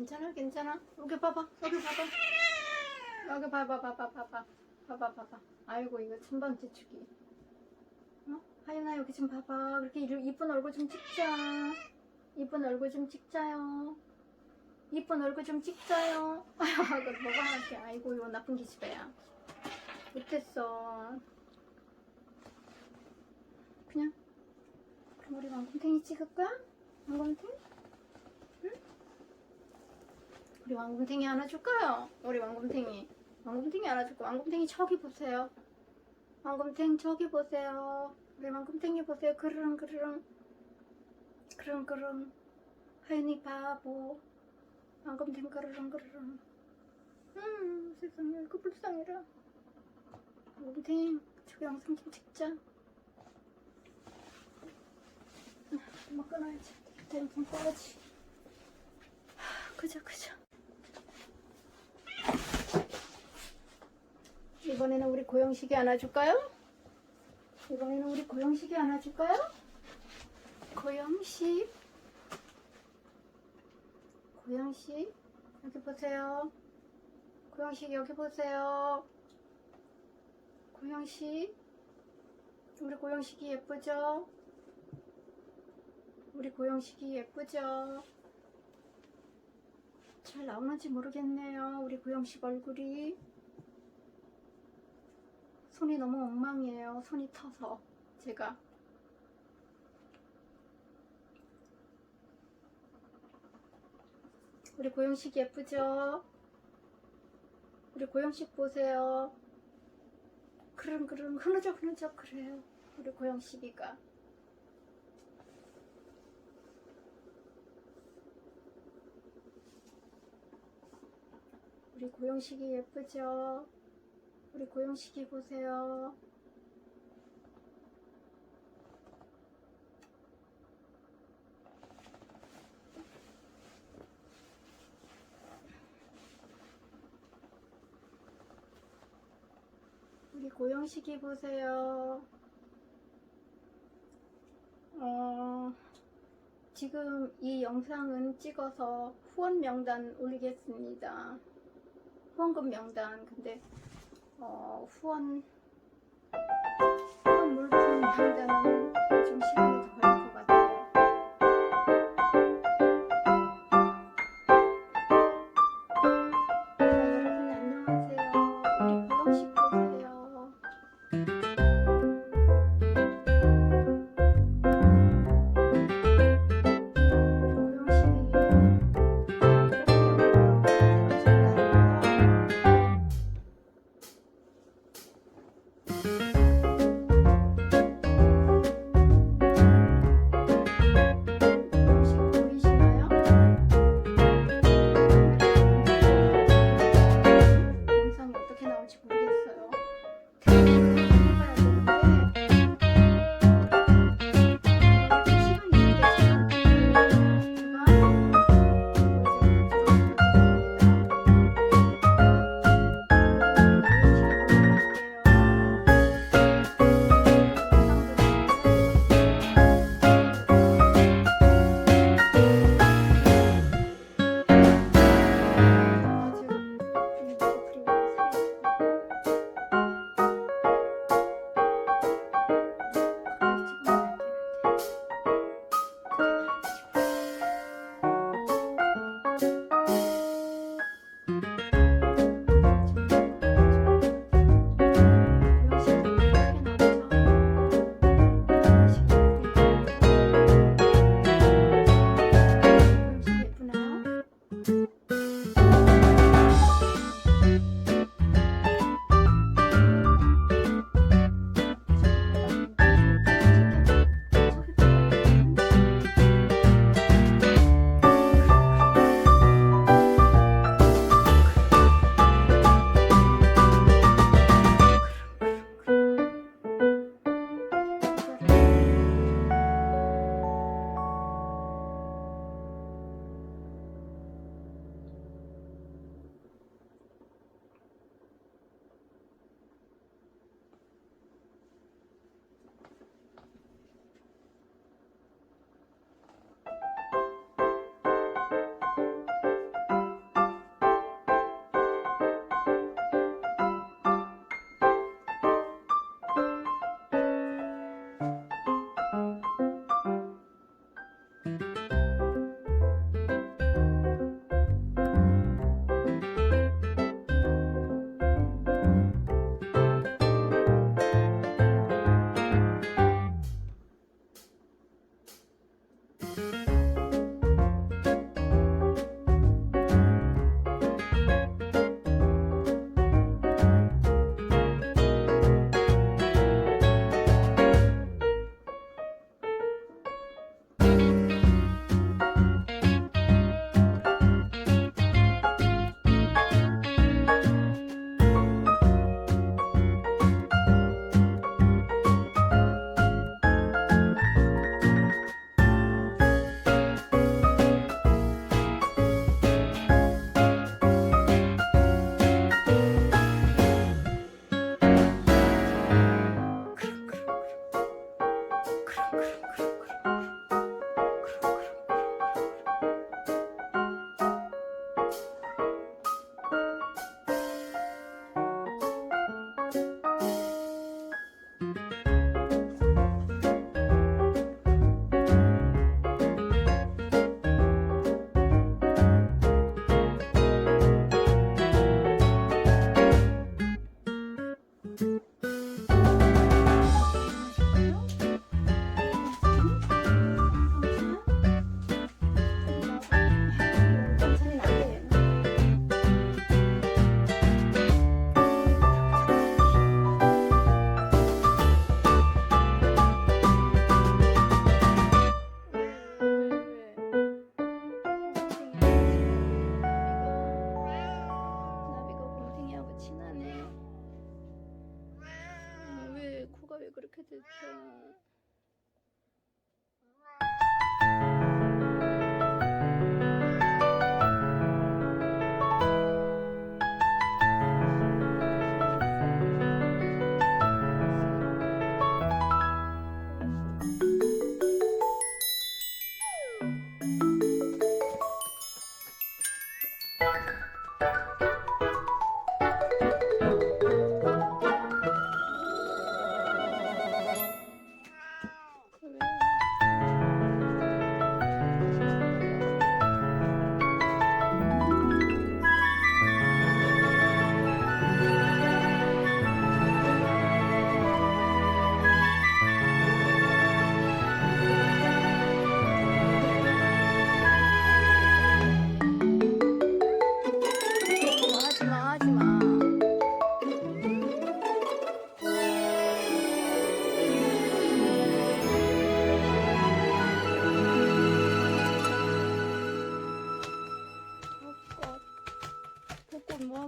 괜찮아 괜찮아. 여기 봐봐 여기 봐봐. 여기 봐봐 봐봐 봐봐 봐봐 봐봐 아이고 이거 천방지 축이. 어? 하윤아 여기 좀 봐봐. 그렇게 이- 이쁜 얼굴 좀 찍자. 이쁜 얼굴 좀 찍자요. 이쁜 얼굴 좀 찍자요. 아유 이거 뭐가 하지 아이고 이거 나쁜 기집애야. 못했어. 그냥 그럼 우리 왕곰탱이 찍을까? 왕곰탱이? 우리 왕곰탱이 하나 줄까요? 우리 왕곰탱이. 왕곰탱이 하나 줄까? 왕곰탱이 저기 보세요. 왕곰탱 저기 보세요. 우리 왕곰탱이 보세요. 그르릉 그르릉. 그릉 그릉. 하윤이 바보. 왕곰탱 그르릉 그르릉. 음 세상에. 그 불쌍해라. 왕곰탱 저기 영상 좀 찍자 아, 엄마 끊어야지. 내 영상 꺼야지. 하, 그죠 그죠 이번에는 우리 고영식이 안아줄까요? 이번에는 우리 고영식이 안아줄까요? 고영식 고영식 여기 보세요 고영식 여기 보세요 고영식 우리 고영식이 예쁘죠? 우리 고영식이 예쁘죠? 잘 나오는지 모르겠네요 우리 고영식 얼굴이 손이 너무 엉망이에요. 손이 터서 제가 우리 고영식 예쁘죠? 우리 고영식 보세요. 그릉그릉 흐느적 흐느적 그래요. 우리 고영식이가 우리 고영식이 예쁘죠? 우리 고영식이 보세요. 우리 고영식이 보세요. 어, 지금 이 영상은 찍어서 후원 명단 올리겠습니다. 후원금 명단. 근데 어, 후원 후원 물품 명단은 좀 시간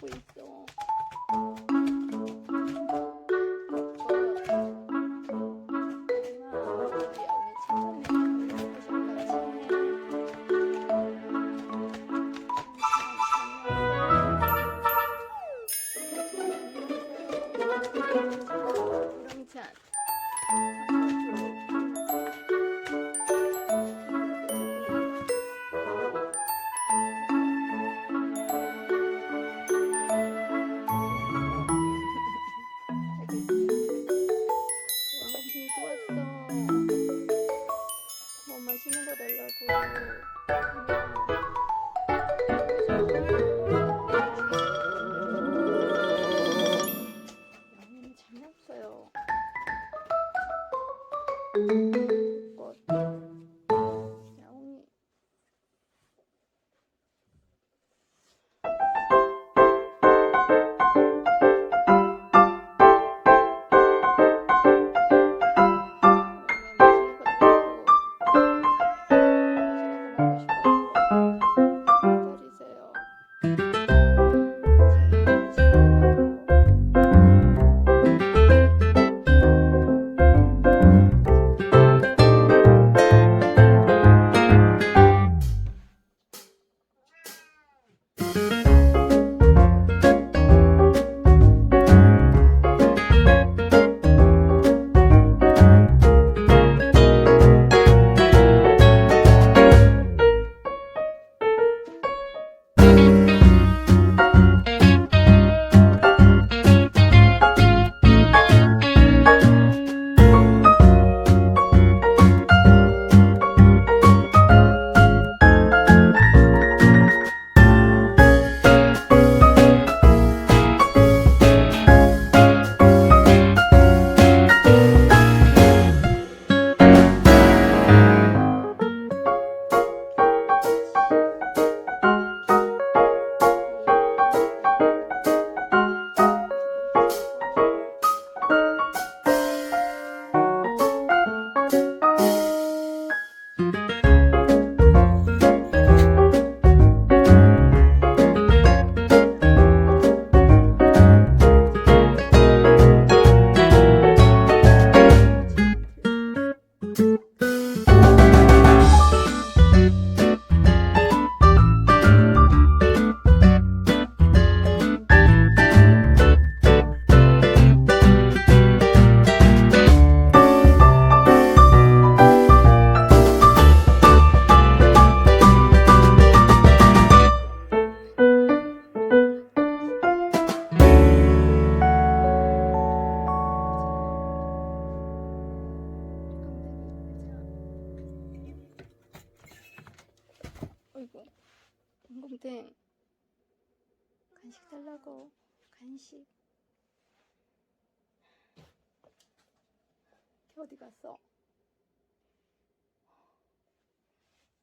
போயிட்டோம்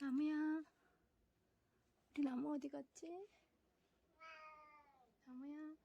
나무야 우리 나무 어디 갔지? 나무야